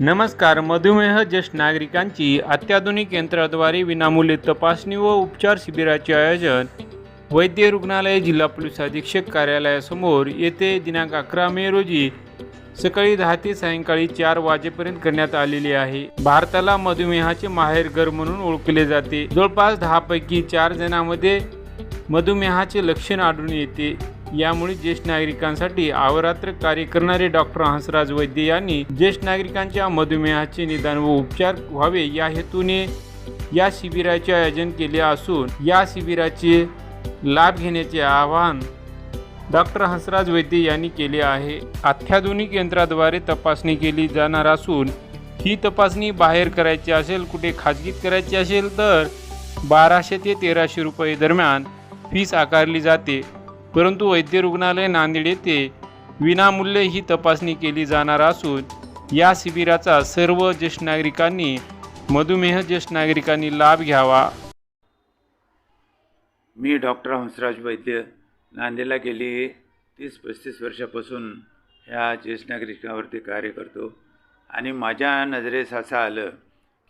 नमस्कार मधुमेह ज्येष्ठ नागरिकांची अत्याधुनिक यंत्राद्वारे विनामूल्य तपासणी व उपचार शिबिराचे आयोजन वैद्य रुग्णालय जिल्हा पोलीस अधीक्षक कार्यालयासमोर येथे दिनांक अकरा मे रोजी सकाळी दहा ते सायंकाळी चार वाजेपर्यंत करण्यात आलेली आहे. भारताला मधुमेहाचे माहेरघर म्हणून ओळखले जाते. जवळपास दहापैकी चार जणांमध्ये मधुमेहाचे लक्षण आढळून येते. यामुळे ज्येष्ठ नागरिकांसाठी अहोरात्र कार्य करणारे डॉक्टर हंसराज वैद्य यांनी ज्येष्ठ नागरिकांच्या मधुमेहाचे निदान व उपचार व्हावे या हेतूने या शिबिराचे आयोजन केले असून या शिबिराचे लाभ घेण्याचे आवाहन डॉक्टर हंसराज वैद्य यांनी केले आहे. अत्याधुनिक यंत्राद्वारे तपासणी केली जाणार असून ही तपासणी बाहेर करायची असेल कुठे खाजगीत करायची असेल तर बाराशे ते तेराशे रुपये दरम्यान फीस आकारली जाते. परंतु वैद्य रुग्णालय नांदेड येथे विनामूल्य ही तपासणी केली जाणार असून या शिबिराचा सर्व ज्येष्ठ नागरिकांनी मधुमेह ज्येष्ठ नागरिकांनी लाभ घ्यावा. मी डॉक्टर हंसराज वैद्य नांदेडला गेली तीस पस्तीस वर्षापासून ह्या ज्येष्ठ नागरिकांवरती कार्य करतो. आणि माझ्या नजरेस असं आलं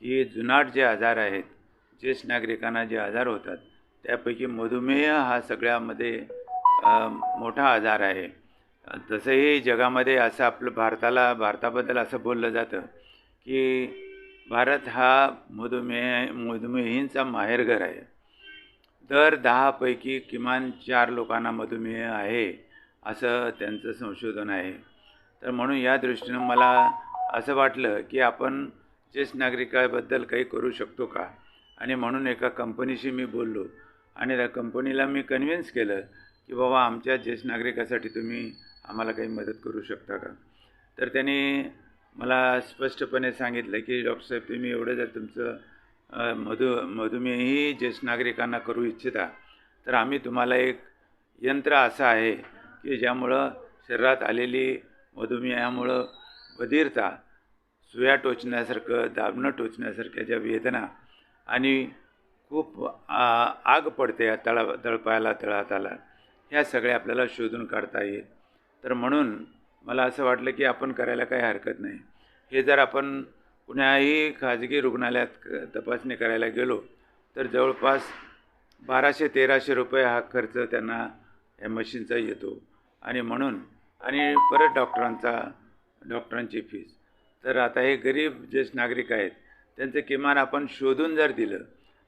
की जुनाट जे आजार आहेत ज्येष्ठ नागरिकांना जे आजार होतात त्यापैकी मधुमेह हा सगळ्यामध्ये मोठा आजार आहे. तसंही जगामध्ये असं आपलं भारताला भारताबद्दल असं बोललं जातं की भारत हा मधुमेह मधुमेहींचा माहेरघर आहे. दर दहापैकी किमान चार लोकांना मधुमेह आहे असं त्यांचं संशोधन आहे. तर म्हणून या दृष्टीनं मला असं वाटलं की आपण ज्येष्ठ नागरिकाबद्दल काही करू शकतो का? आणि म्हणून एका कंपनीशी मी बोललो आणि त्या कंपनीला मी कन्व्हिन्स केलं की बाबा आमच्या ज्येष्ठ नागरिकासाठी तुम्ही आम्हाला काही मदत करू शकता का? तर त्याने मला स्पष्टपणे सांगितलं की डॉक्टर साहेब तुम्ही एवढं जर तुमचं मधु मधुमेही ज्येष्ठ नागरिकांना करू इच्छिता तर आम्ही तुम्हाला एक यंत्र असं आहे की ज्यामुळं शरीरात आलेली मधुमेहामुळं बधीरता सुया टोचण्यासारखं दाबणं टोचण्यासारख्या ज्या वेदना आणि खूप आ, आग पडते तळा तळपायाला तळहाताला ह्या सगळ्या आपल्याला शोधून काढता येईल. तर म्हणून मला असं वाटलं की आपण करायला काही हरकत नाही. हे जर आपण कुणाही खाजगी रुग्णालयात क- तपासणी करायला गेलो तर जवळपास बाराशे तेराशे रुपये हा खर्च त्यांना या मशीनचा येतो. आणि म्हणून आणि परत डॉक्टरांचा डॉक्टरांची फीस तर आता हे गरीब ज्येष्ठ नागरिक आहेत त्यांचं किमान आपण शोधून जर दिलं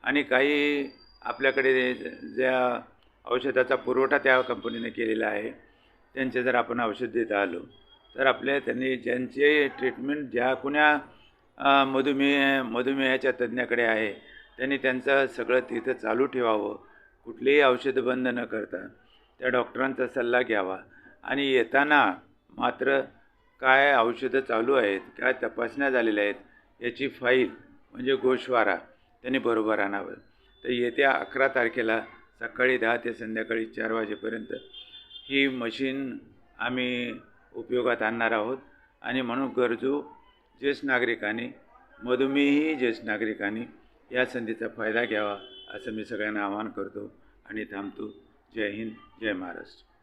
आणि काही आपल्याकडे ज्या औषधाचा पुरवठा त्या कंपनीने केलेला आहे. त्यांचे जर आपण औषध देत आलो तर आपल्या त्यांनी ज्यांचे ट्रीटमेंट ज्या कुण्या मधुमेह मधुमेहाच्या तज्ज्ञाकडे आहे त्यांनी त्यांचं सगळं तिथं चालू ठेवावं. कुठलीही औषधं बंद न करता त्या डॉक्टरांचा सल्ला घ्यावा. आणि येताना मात्र काय औषधं चालू आहेत काय तपासण्या झालेल्या आहेत याची फाईल म्हणजे गोशवारा त्यांनी बरोबर आणावं. तर येत्या अकरा तारखेला सकाळी दहा ते संध्याकाळी चार वाजेपर्यंत ही मशीन आम्ही उपयोगात आणणार आहोत. आणि म्हणून गरजू ज्येष्ठ नागरिकांनी मधुमेही ज्येष्ठ नागरिकांनी या संधीचा फायदा घ्यावा असं मी सगळ्यांना आवाहन करतो आणि थांबतो. जय हिंद जय महाराष्ट्र.